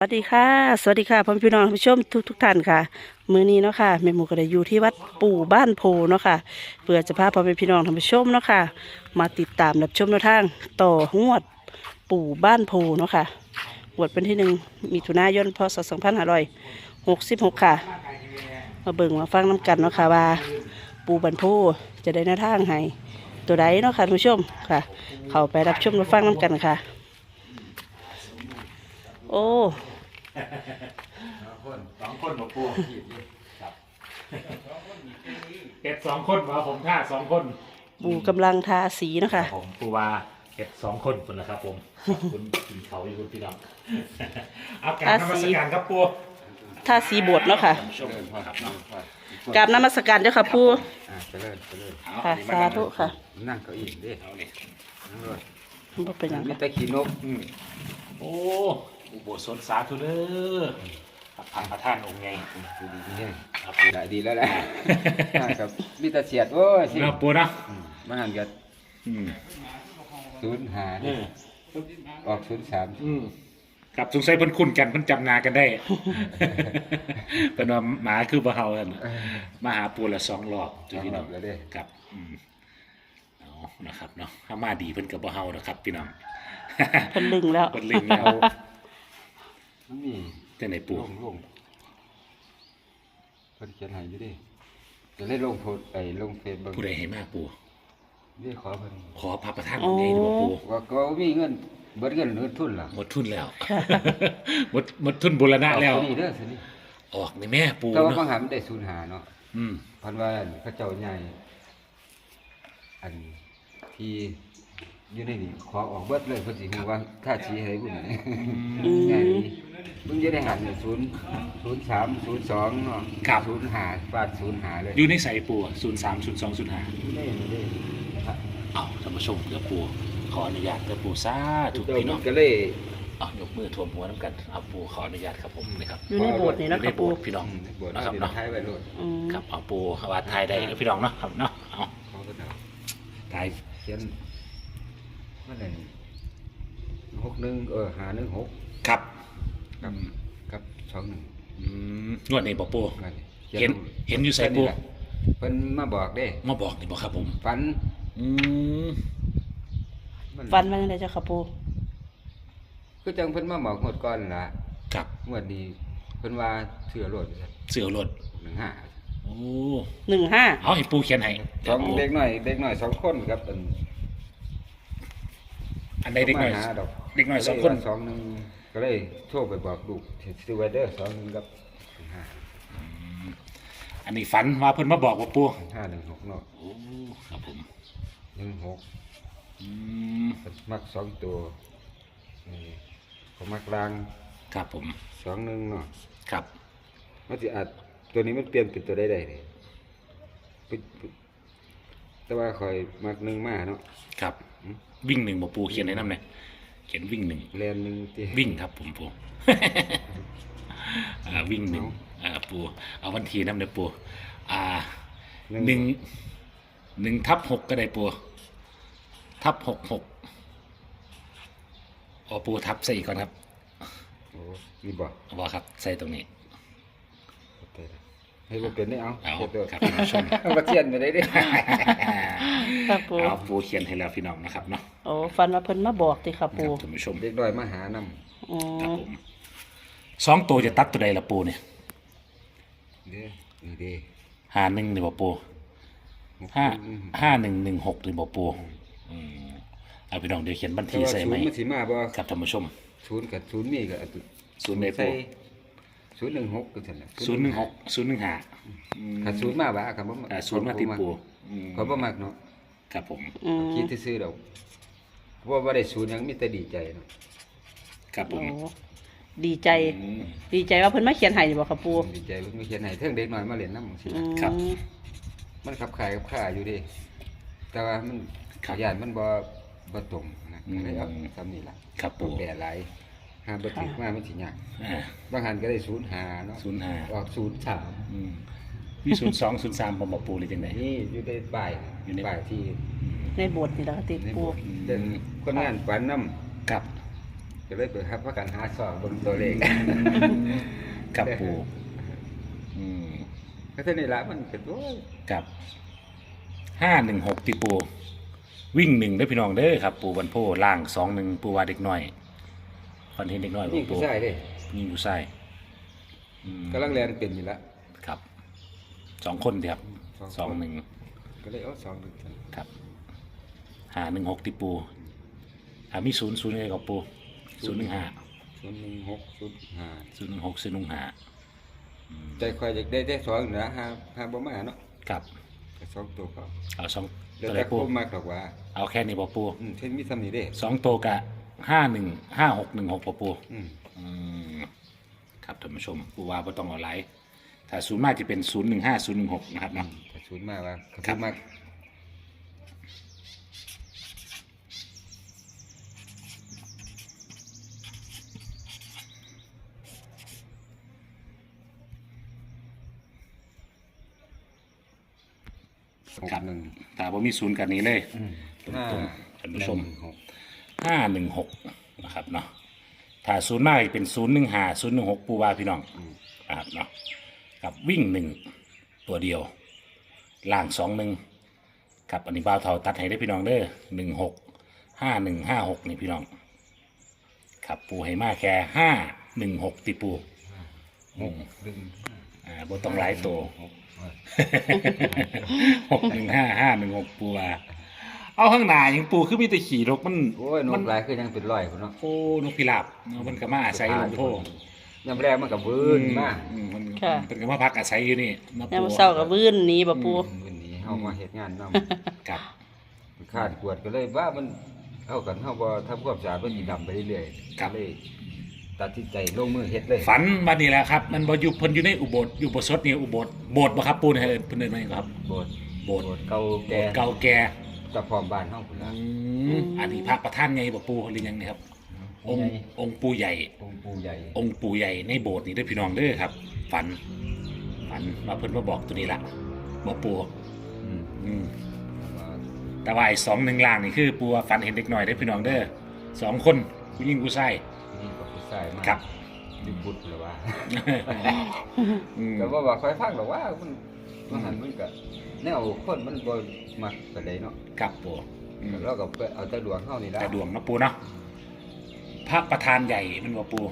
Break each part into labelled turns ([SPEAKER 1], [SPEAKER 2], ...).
[SPEAKER 1] สวัสดีค่ะ สวัสดีค่ะพ่อพี่น้องท่านผู้ชมทุกทุกท่านค่ะ มื้อนี้เนาะค่ะแม่หมูก็ได้อยู่ที่วัดปู่บ้านโพเนาะค่ะเพื่อจะพาพ่อแม่พี่น้องท่านผู้ชมเนาะค่ะ มาติดตามรับชมแนวทางต่องวดปู่บ้านโพเนาะค่ะงวดเป็นที่หนึ่งมิถุนายนพศสองพันห้าร้อยหกสิบหกค่ะ มาเบิ่งมาฟังน้ำกันเนาะค่ะว่า ปู่บ้านโพจะได้แนวทางให้ตัวใดเนาะค่ะท่านผู้ชมค่ะ เข้าไปรับชมรับฟังน้ำกันค่ะ โอ้
[SPEAKER 2] สองคนบอกปูครับเห็ดสองคนมาผมท่าสองคน
[SPEAKER 1] ปูกำลังทาสีเนาะคะ
[SPEAKER 2] ผมปูว่าเห็ดสองคนคนละครับ ผมขอบคุณกินเขาอยู่คุณพี่น้องเอาการนมัสการครับปู
[SPEAKER 1] ทาสีโบดเนาะค่ะ
[SPEAKER 2] ชมครับเนาะ
[SPEAKER 1] กราบนมัสการเจ้าค่ะปู
[SPEAKER 3] อ่าไปเลยไปเลย
[SPEAKER 2] เอา
[SPEAKER 1] ค่ะ
[SPEAKER 2] อันนี้
[SPEAKER 1] สา
[SPEAKER 2] มา
[SPEAKER 1] ธุค่ะ
[SPEAKER 3] นั่งเก้าอี้ดิ
[SPEAKER 2] เอาเนี่ย
[SPEAKER 3] นั่งรถ
[SPEAKER 1] บ่เป็นหยัง
[SPEAKER 3] มี
[SPEAKER 1] ค่ะ
[SPEAKER 3] แต่ขี้นก
[SPEAKER 2] อืมโอ้ อุโบสถสาธุเด้อครับพังพระท่านองค์ไง
[SPEAKER 3] ดูดีนี่
[SPEAKER 2] ครับ
[SPEAKER 3] ได้ดีแล้วแหละครับมีแต่เสียดโอ้ยสิ
[SPEAKER 2] เนาะปูเนาะ
[SPEAKER 3] อืมมันหันกับ
[SPEAKER 2] อืม
[SPEAKER 3] ศูนย์หา
[SPEAKER 2] เอ
[SPEAKER 3] ดิ
[SPEAKER 2] อ
[SPEAKER 3] ออกศูนย์สาม
[SPEAKER 2] อืมกับสงสัยเพิ่นคุ้นกันเพิ่นจำหนากันได้เป็นว่าหมาคือบ่เฮากันมาหาปูละสองรอบ
[SPEAKER 3] สอง
[SPEAKER 2] พี่
[SPEAKER 3] ร
[SPEAKER 2] น้
[SPEAKER 3] อ
[SPEAKER 2] อบง
[SPEAKER 3] แล้วเด้
[SPEAKER 2] ครับอืมเอานะครับเนาะถ้ามาดีเพิ่นกับบ่เฮานะครับพี่น้อง
[SPEAKER 1] เพิ่นลึงแล้ว
[SPEAKER 2] เพิ่นลิงแล้ว
[SPEAKER 3] มันมี
[SPEAKER 2] จังไหนปู
[SPEAKER 3] ลงลงเพิ่นเขียนให้อยู่ดิจะได้ลงโพสต์ไอ้ลงเฟซบุ๊ก
[SPEAKER 2] ผู้ใดให้มากปู
[SPEAKER 3] นี่ขอเพิ่น
[SPEAKER 2] ขอพระประธานองค์ใหญ่ดีบ่ปู
[SPEAKER 3] ว่าก็มีเงินเบิดเงินเงินทุนล่ะ
[SPEAKER 2] หมดทุนแล้วหมดหมดทุนบูรณะแล้ว
[SPEAKER 3] เอาตัวนี้เด้อสินี่
[SPEAKER 2] ออกในแม่ปู
[SPEAKER 3] แต่ว่าบา
[SPEAKER 2] เนาะ
[SPEAKER 3] งหามันได้ศูนย์หาเนาะ
[SPEAKER 2] อืม
[SPEAKER 3] พันว่าเขาเจ้าใหญ่ อันที่ อยู่ในนี่ขอออกเบิดเลยเพิ่นสิฮู้ว่าค่าสีให้บุญนี่
[SPEAKER 1] อืม
[SPEAKER 3] ใหญ่มึงจะได้หันศูนย์ศูนย์สามศูนย์สองเนาะศูนย์ห้าฟาดศูนย์ห้าเลย
[SPEAKER 2] อยู่ในใส่ปู03 02 05
[SPEAKER 3] ได้ได้
[SPEAKER 2] เอาท่านผู้ชมเดี๋ยวปูขออนุญาตเดี๋ยวปูสาธุ
[SPEAKER 3] เจ้า
[SPEAKER 2] พี่
[SPEAKER 3] มั
[SPEAKER 2] น้อง
[SPEAKER 3] นก็เลย
[SPEAKER 2] เอายกมือท่วมหัวน้ำกันเอาปูขออนุญาตครับผมนะครับ
[SPEAKER 1] อยู่ในโบสถ์นี่เนาะ
[SPEAKER 2] อยู่ใน
[SPEAKER 1] ค่ะ
[SPEAKER 2] โบ
[SPEAKER 1] ปู
[SPEAKER 2] สถ์พี่น้อง
[SPEAKER 3] บวช
[SPEAKER 2] นะครับ
[SPEAKER 3] ที่
[SPEAKER 2] เนาะ
[SPEAKER 3] ท้ายไว้โลด
[SPEAKER 1] อืม
[SPEAKER 2] ครับเอาปูว่าไทยได้แล้วพี่น้องเนาะครับเนาะเอา
[SPEAKER 3] เขาก็เอา
[SPEAKER 2] ไทย
[SPEAKER 3] เขียน มันนั่นหกหนึ่งเออหาหนึ่งหก
[SPEAKER 2] ครับ
[SPEAKER 3] กับกับสองหนึ่ง
[SPEAKER 2] อืมนวดนี่บอกปู
[SPEAKER 3] นั่น
[SPEAKER 2] เห็นเห็นอยู่ใส่ปู
[SPEAKER 3] เพิ่นมาบอกเด้
[SPEAKER 2] มาบอกนี่บอกครับผม
[SPEAKER 3] ฝัน
[SPEAKER 2] อืม
[SPEAKER 3] มั
[SPEAKER 1] ฟันมาจังไดเจ้าค่ะปู
[SPEAKER 3] คือจังเพิ่นมาบอกงวดก่อนล่ะ
[SPEAKER 2] ครับ
[SPEAKER 3] งวดนี้เพิ่นว่าเสือโลด
[SPEAKER 2] เสือรถ
[SPEAKER 3] หนึ่งห้า
[SPEAKER 2] โอ้
[SPEAKER 1] หนึ่งห้า
[SPEAKER 2] เอาให้ปูเขียนให้
[SPEAKER 3] สอง
[SPEAKER 2] ปู
[SPEAKER 3] เด็กน้อยเด็กน้อยสองคนครับเป็น
[SPEAKER 2] อันใดเด็กน้อย
[SPEAKER 3] มาหาดอก
[SPEAKER 2] เด็กน้อยสองคน
[SPEAKER 3] เลยว่าสองหนึ่งก็เลยโทรไปบอกลูกซื้อไว้เด้อสองหนึ่งกับหนึ่งห้า
[SPEAKER 2] อันนี้ฝันว่าเพิ่นมาบอกว่าปู
[SPEAKER 3] หนึ่งห้าหนึ่งหกเนาะ
[SPEAKER 2] โอ้ครับผม
[SPEAKER 3] หนึ่งหก
[SPEAKER 2] อืม
[SPEAKER 3] เพิ่นมักสองตัวนี่ผมมักลาง
[SPEAKER 2] ครับผม
[SPEAKER 3] สองหนึ่งเนาะ
[SPEAKER 2] ครับ
[SPEAKER 3] มันสิอาจตัวนี้มันเปลี่ยนเป็นตัวใดได้นี่ปึ๊ดปึ๊ดแต่ว่าคอยมักหนึ่งมาเนาะ
[SPEAKER 2] ครับ วิ่งหนึ่งบอกปูเขียนให้น้ำเนี่ยเขียนวิ่งหนึ่ง
[SPEAKER 3] แลนหนึ่งที่
[SPEAKER 2] วิ่งครับผมปู อ่าวิ่งหนึ่งอ่าปูเอาวันทีน้ำเนี่ยปูอ่าหนึ่งหนึ่งทับหกก็ได้ปูทับหกหกอ๋อปูทับใส่อีกก่อนครับ
[SPEAKER 3] โอ้นี่บอก
[SPEAKER 2] ว่าครับใส่ตรงนี้
[SPEAKER 3] โอเคนะ ให้บ่เป็นได้เอา
[SPEAKER 2] เอา
[SPEAKER 3] เฮ็ดตัว
[SPEAKER 2] ครับท่านผู้ชม
[SPEAKER 3] มาเขียนไปได้เดิ
[SPEAKER 1] ค่ะปู
[SPEAKER 2] เอาปูเขียนให้แล้วพี่น้องนะครับเนาะ
[SPEAKER 1] โอ้ฟันว่าเพิ่นมาบอกติค่ะ
[SPEAKER 2] ค
[SPEAKER 1] ปู
[SPEAKER 2] รับท่านผู้ชม
[SPEAKER 3] เด็กน้อยมาหานำ
[SPEAKER 1] อื
[SPEAKER 2] ครับ
[SPEAKER 1] ม
[SPEAKER 2] ผมสองตัวจะตัดตัวใดละปูเนี่ย
[SPEAKER 3] เด้นี่เด้
[SPEAKER 2] ห้าหนึ่งหรือบ่ปูห้าห้าหนึ่งหนึ่งหกหรือบ่ปูอืมเอาพี่น้องเดี๋ยวเขียนบัญ
[SPEAKER 3] แต่
[SPEAKER 2] ชี
[SPEAKER 3] ว่า
[SPEAKER 2] ใส่
[SPEAKER 3] ศู
[SPEAKER 2] ไหม
[SPEAKER 3] นย์มันสิมาบ่
[SPEAKER 2] ครับท่านผู้ชม
[SPEAKER 3] ศูนย์กับศูนย์มีก็อัน
[SPEAKER 2] ศูนย์ใน
[SPEAKER 3] ใส่
[SPEAKER 2] ปู
[SPEAKER 3] ศูนย์หนึ่งหกก็ซั่นน่ะ
[SPEAKER 2] ศูนย์หนึ่งหกศูนย์หนึ่งห้า
[SPEAKER 3] ถ้าศูนย์มาบ่ครับบ่
[SPEAKER 2] อ่าศูนย์มาที่ปูอืม
[SPEAKER 3] เขาบ่มักเนาะ
[SPEAKER 2] ครับผม
[SPEAKER 1] อืม
[SPEAKER 3] คิดซื่อๆดอกเพราะว่าบ่ได้ศูนย์หยังมีแต่ดีใจเนาะ
[SPEAKER 2] ครับผ
[SPEAKER 1] โอ้
[SPEAKER 2] ม
[SPEAKER 1] ดีใจ
[SPEAKER 2] อืม
[SPEAKER 1] ดีใจว่าเพิ่นมาเขียนให้บ่ค่ะปู
[SPEAKER 3] ดีใจเพิ่นมีเขียนให้เทิงเด็กน้อยมาเล่นนำสิ
[SPEAKER 1] อืม
[SPEAKER 2] ครับ
[SPEAKER 3] มันขับขายกับข้าอยู่เดิแต่ว่ามันขยานมันบ่บ่ตรงนะก็เลยเอาซ้ำนี่ล่ะ
[SPEAKER 2] ครับ
[SPEAKER 3] ต้
[SPEAKER 2] ปู
[SPEAKER 3] องแปรหลาย หาบ่ถึกมามันสิยาก
[SPEAKER 2] อ่า
[SPEAKER 3] บางหันก็ได้ศูนย์หาเนาะ
[SPEAKER 2] ศูนย์ห้า
[SPEAKER 3] ออกศูนย์สาม
[SPEAKER 2] อืมมีศูนย์สองศูนย์สามผมบอกปูเลยจังไง
[SPEAKER 3] นี่อยู่ในบ่าย
[SPEAKER 2] อยู่ใน
[SPEAKER 3] บ่ายที่
[SPEAKER 1] ในโบสถ์นี่แหละค่ะติ
[SPEAKER 3] ใน
[SPEAKER 1] ปู
[SPEAKER 3] โบสถ์เป็นคนงานฝันนำ
[SPEAKER 2] ครับ
[SPEAKER 3] ก็เลยไปหาพากันหาซอกเบิ่งตัวเลข
[SPEAKER 2] กับปูอืม
[SPEAKER 3] ก็เท่านี้ละมันเป็นโอ้ย
[SPEAKER 2] กับห้าหนึ่งหกติปู วิ่งหนึ่งได้อพี่น้องเด้อครับ ปูวันโพล่างสองหนึ่งปูว่าเด็กน้อย ฟันเห็นเด็กน้อยบอ
[SPEAKER 3] นี่
[SPEAKER 2] ก
[SPEAKER 3] คื
[SPEAKER 2] ปู
[SPEAKER 3] อใช่เด้
[SPEAKER 2] ยิงอยู่ใส่อืม
[SPEAKER 3] กำลังเรียนเป็นอยู่ละ
[SPEAKER 2] ครับสองคนเดียวครับ
[SPEAKER 3] สองคน
[SPEAKER 2] สองหนึ่ง
[SPEAKER 3] ก็เลยเอาสองดูกัน
[SPEAKER 2] ครับห้าหนึ่งหกติปูอ่ามีศูนย์ศูนย์อะไรกับปูศูนย์หนึ่งห้า
[SPEAKER 3] ศูนย์หนึ่งหกศูนย์ห้า
[SPEAKER 2] ศูนย์หนึ่งหกศูนย์หนึ่งห้า
[SPEAKER 3] ใจคอยอยากได้ได้สองนะหาหาบ่มาเนาะ
[SPEAKER 2] ครับ
[SPEAKER 3] ก็สองตัวก็
[SPEAKER 2] เอาสอง
[SPEAKER 3] เดี๋ยว
[SPEAKER 2] ตัวไหน
[SPEAKER 3] แต่
[SPEAKER 2] ปู
[SPEAKER 3] คมมากดอกว่า
[SPEAKER 2] เอาแค่นี้ปะปู
[SPEAKER 3] อืมเช่นมีซ้ำนี่เด้
[SPEAKER 2] สองตัวกะ ห้าหนึ่งห้าหกหนึ่งหกปะปู
[SPEAKER 3] อืม
[SPEAKER 2] อืมครับท่านผู้ชมปูว่าบ่ต้องเอาไลน์ถ้าศูนย์มากจะเป็นศูนย์หนึ่งห้าศูนย์หนึ่งหกนะครับเนาะ
[SPEAKER 3] ถ้าศูนย์มากว่าก็
[SPEAKER 2] ครั
[SPEAKER 3] ศู
[SPEAKER 2] บ
[SPEAKER 3] นย์มากหก
[SPEAKER 2] ครับ
[SPEAKER 3] หนึ่ง
[SPEAKER 2] ถ้าบ่มีศูนย์กันนี้เลย
[SPEAKER 3] อืม
[SPEAKER 2] ตรง
[SPEAKER 3] ห้า
[SPEAKER 2] ๆท่านผู้ชม
[SPEAKER 3] หนึ่งหก
[SPEAKER 2] ห้าหนึ่งหกนะครับเนาะถ้าศูนย์มากจะเป็นศูนย์หนึ่งห้าศูนย์หนึ่งหกปูว่าพี่น้องนะครับเนาะกับวิ่งหนึ่งตัวเดียวล่างสองหนึ่งครับอันนี้บ่าวเท่าตัดให้ได้พี่น้องเด้อหนึ่งหกห้าหนึ่งห้าหกนี่พี่น้องครับปูให้มาแค่ห้าหนึ่งหกติปู
[SPEAKER 3] หกหนึ่ง
[SPEAKER 2] อ่าบ่ต้องหลายตัว
[SPEAKER 3] หกเออ
[SPEAKER 2] หกหนึ่งห้าห้าหนึ่งหกปูว่า เอาข้างหน้ายังปูคือมีแต่ขี่รกมัน
[SPEAKER 3] โอ้ยน
[SPEAKER 2] มั
[SPEAKER 3] กลายคือยังเป็นร้อยพุ่นเนาะ
[SPEAKER 2] โอ้นกพิราบเนาะมันก็มาอาศัยลงโพ
[SPEAKER 3] ยามแรกมันก็บืนมา
[SPEAKER 2] อืมมัน
[SPEAKER 1] ค่ะ
[SPEAKER 2] เป็นก็มาพักอาศัยอยู่นี่มา
[SPEAKER 1] ยามมื้อเช้ากับวื้นหนี้บ่ปู
[SPEAKER 3] บืนนี้เฮามาเฮ็ดงานนำ
[SPEAKER 2] กับ
[SPEAKER 3] คาดกวดก็เลยว่ามันเฮากันเฮาบ่ทำความสะอาดมันสิดำไปเรื่อยๆก็เลยตัดสินใจลงมือเฮ็ดเลย
[SPEAKER 2] ฝันวันนี้แหละครับ มันบ่อยู่เพิ่นอยู่ในอุโบสถอยู่อุโบสถนี่อุโบสถโบสถ์บ่ครับปูนี่ให้เพิ่นเดินมาครับ
[SPEAKER 3] โบสถ์
[SPEAKER 2] โบสถ์
[SPEAKER 3] เก่า
[SPEAKER 2] โบ
[SPEAKER 3] แก่
[SPEAKER 2] สถ์เก่าแก่
[SPEAKER 3] ตะพร้อมบ้านเฮาพุ่น
[SPEAKER 2] อื
[SPEAKER 3] ล่ะ
[SPEAKER 2] มอันนี้พระประธานไงบ่ปูหรือยังนี่ครับ องค์องค์ปู่ใหญ่
[SPEAKER 3] องค์ปู่ใหญ่
[SPEAKER 2] องค์ปู่ใหญ่ในโบสถ์นี่เด้อพี่น้องเด้อครับ ฝัน ฝันว่าเพิ่นมาบอกตัวนี้ละบ่ปู่
[SPEAKER 3] อืม
[SPEAKER 2] อืม
[SPEAKER 3] ว่า
[SPEAKER 2] แต่ว่าไอ้สองหนึ่งล่างนี่คือปู่ว่าฝันเห็นเด็กหน่อยเด้อพี่น้องเด้อสองคนผู้หญิงผู้ชาย
[SPEAKER 3] นี่ก็ผู้ชายมา
[SPEAKER 2] ครับ
[SPEAKER 3] อยู่บุตรหรือว่า
[SPEAKER 2] อืม
[SPEAKER 3] แต่ว่าว่าค่อยฟังหรอกว่ามัน มันหันมันก็แนวคนมันบ่มักปานใดเนาะ
[SPEAKER 2] ครับปู่อืม
[SPEAKER 3] เราก็ไปเอาแต่ดวงเฮานี่ล่ะ
[SPEAKER 2] แต่ดวงเนาะปู่เนาะพระประธานใหญ่มันว่าปู่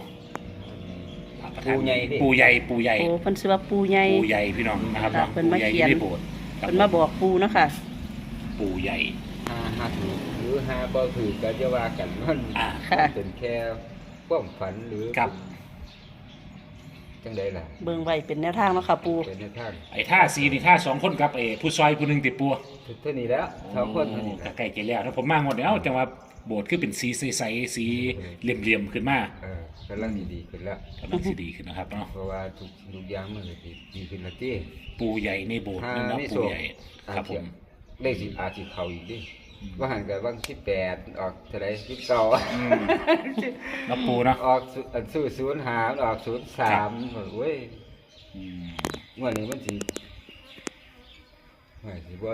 [SPEAKER 2] พระประธาน
[SPEAKER 3] ปู่ใหญ่ดิ
[SPEAKER 2] ปู่ใหญ่ปู่ใหญ่
[SPEAKER 1] โอ้เพิ่นชื่อว่าปูใหญ่
[SPEAKER 2] ปู่ใหญ่พี่น้องนะครับ
[SPEAKER 1] ค่ะ
[SPEAKER 2] เนาะ
[SPEAKER 1] เพิ่นมา
[SPEAKER 2] ปู่ใหญ่
[SPEAKER 1] เขียน
[SPEAKER 2] ในโบสถ์ครับ
[SPEAKER 1] เพิ่นมาบอกปูเนาะค่ะ
[SPEAKER 2] ปู่ใหญ่
[SPEAKER 3] หาหาถูกหรือหาบ่ถูกก็จะว่ากันมัน
[SPEAKER 2] อ่า
[SPEAKER 1] ค่ะ
[SPEAKER 3] มันเป็นแค่ความฝันหรือ
[SPEAKER 2] ครับ
[SPEAKER 3] จังใดล่ะ
[SPEAKER 1] เบิ่งไว้เป็นแนวทางเนาะค่ะปู
[SPEAKER 3] เป็นในทาง
[SPEAKER 2] ไอ้ท่าสีนี่ท่าสองคนกับไอ้ผู้ซอยผู้หนึ่งติดปัว
[SPEAKER 3] เท่านี้แล้วสองคนเท่านี้
[SPEAKER 2] ก็
[SPEAKER 3] แล้ว
[SPEAKER 2] ใกล้เกแล้วถ้าผมมาหมดแล้วจังว่าโบสถ์คือเป็นสีใสๆสีเหลี่ยมๆขึ้นมา
[SPEAKER 3] เออกำลังดีๆขึ้นแล้ว
[SPEAKER 2] กำลังสิดีขึ้นนะครับเนาะ
[SPEAKER 3] เพราะว่าทุกทุกอย่างมันก็สิดีขึ้นและที่
[SPEAKER 2] ปูใหญ่ในโบสถ์นั่นเนาะ
[SPEAKER 3] มี
[SPEAKER 2] ปู
[SPEAKER 3] โศก
[SPEAKER 2] ใหญ่ครับผม
[SPEAKER 3] เลขสิอาจสิเข้าอีกดิ ว่าหันกับว่าง18ออกเท่าใด19
[SPEAKER 2] อืมเนาะปูเนาะ
[SPEAKER 3] ออกศูอันสู้ศูนย์หาออกศูนย์สามโอ้ย
[SPEAKER 2] อืม
[SPEAKER 3] งวดนี้มันสิไม่สิบ่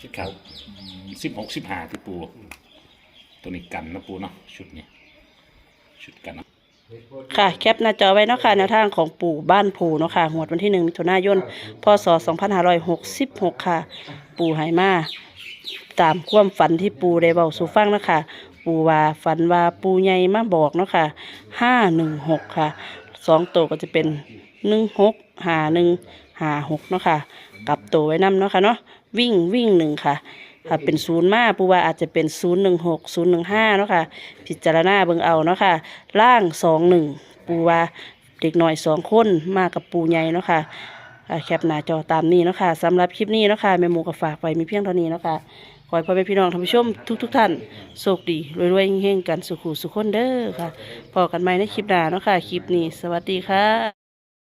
[SPEAKER 3] สิบ
[SPEAKER 2] ครั
[SPEAKER 3] ห
[SPEAKER 2] บ
[SPEAKER 3] ก
[SPEAKER 2] สิบหกสิบห้าที่ปู ตัวนี้กันเนาะปูเนาะชุดนี้ชุดกันเนาะ
[SPEAKER 1] ค่ะ แคปหน้าจอไว้เนาะค่ะแนวทางของปู่บ้านผูเนาะค่ะหวดวันที่หนึ่งมิถุนายนพศ 2566 ค่ะ ปู่ไหมา ตามความฝันที่ปูได้เบาสู่ฟังนะคะปูว่าฝันว่าปูใหญ่มาบอกเนาะค่ะ516ค่ะสองตัวก็จะเป็น16 51 56เนาะค่ะกลับตัวไว้นำเนาะค่ะเนาะวิ่งวิ่งหนึ่งค่ะถ้าเป็นศูนย์มาปูว่าอาจจะเป็นศูนย์หนึ่งหกศูนย์หนึ่งห้าเนาะค่ะพิจารณาเบิ่งเอาเนาะค่ะล่างสองหนึ่งปูว่าเด็กหน่อยสองคนมากับปูใหญ่เนาะค่ะ อ่าแคปหน้าจอตามนี้เนาะค่ะสำหรับคลิปนี้เนาะค่ะแม่หมูก็ฝากไว้มีเพียงเท่านี้เนาะค่ะขอให้พ่อแม่พี่น้องท่านผู้ชมทุกทุกๆท่านโชคดีรวยๆเฮงๆกันสุขุสุขคนเด้อค่ะพอกันใหม่ในคลิปหน้าเนาะค่ะคลิปนี้ สวัสดีค่ะ